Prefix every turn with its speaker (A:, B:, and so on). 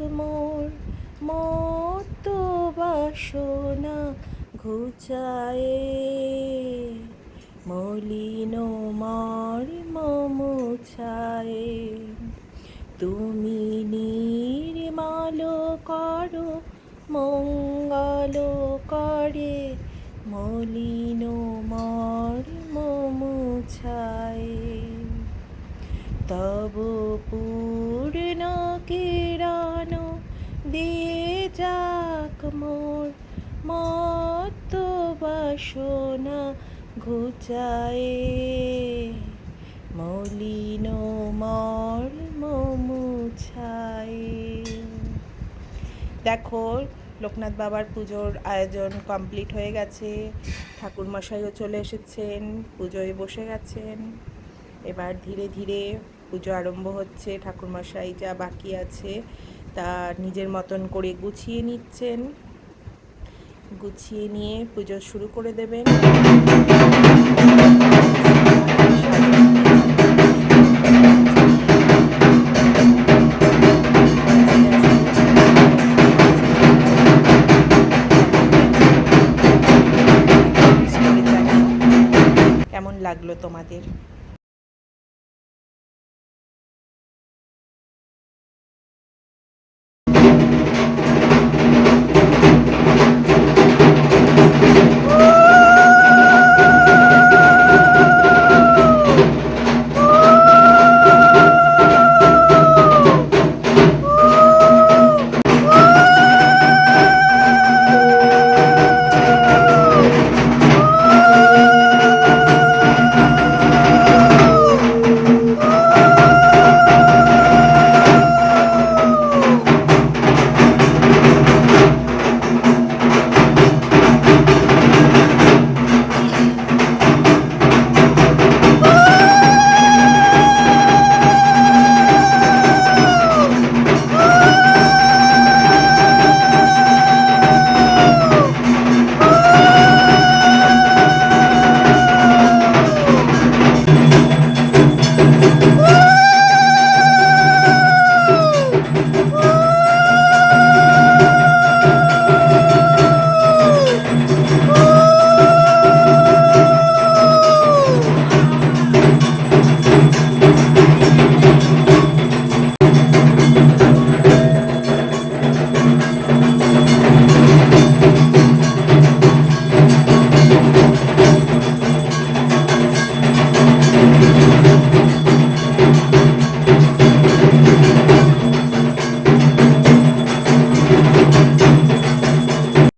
A: মোর মত বাসনা ঘুচায়ে। মলিন মর্ম মুছায়ে তুমি নির্মল করো মঙ্গল করে। মলিন দিয়ে যাক মোর মত বাসনা ঘুচায়ে। মলিন মর্ম মুছায়ে দেখো, লোকনাথ বাবার পুজোর আয়োজন কমপ্লিট হয়ে গেছে। ঠাকুরমশাইও চলে এসেছেন, পুজোয় বসে গেছেন। এবার ধীরে ধীরে পুজো আরম্ভ হচ্ছে, ঠাকুরমশাই যা বাকি আছে তা নিজের মতন করে গুছিয়ে নিচ্ছেন। গুছিয়ে নিয়ে পুজো শুরু করে দেবেন। কেমন লাগল তোমাদের?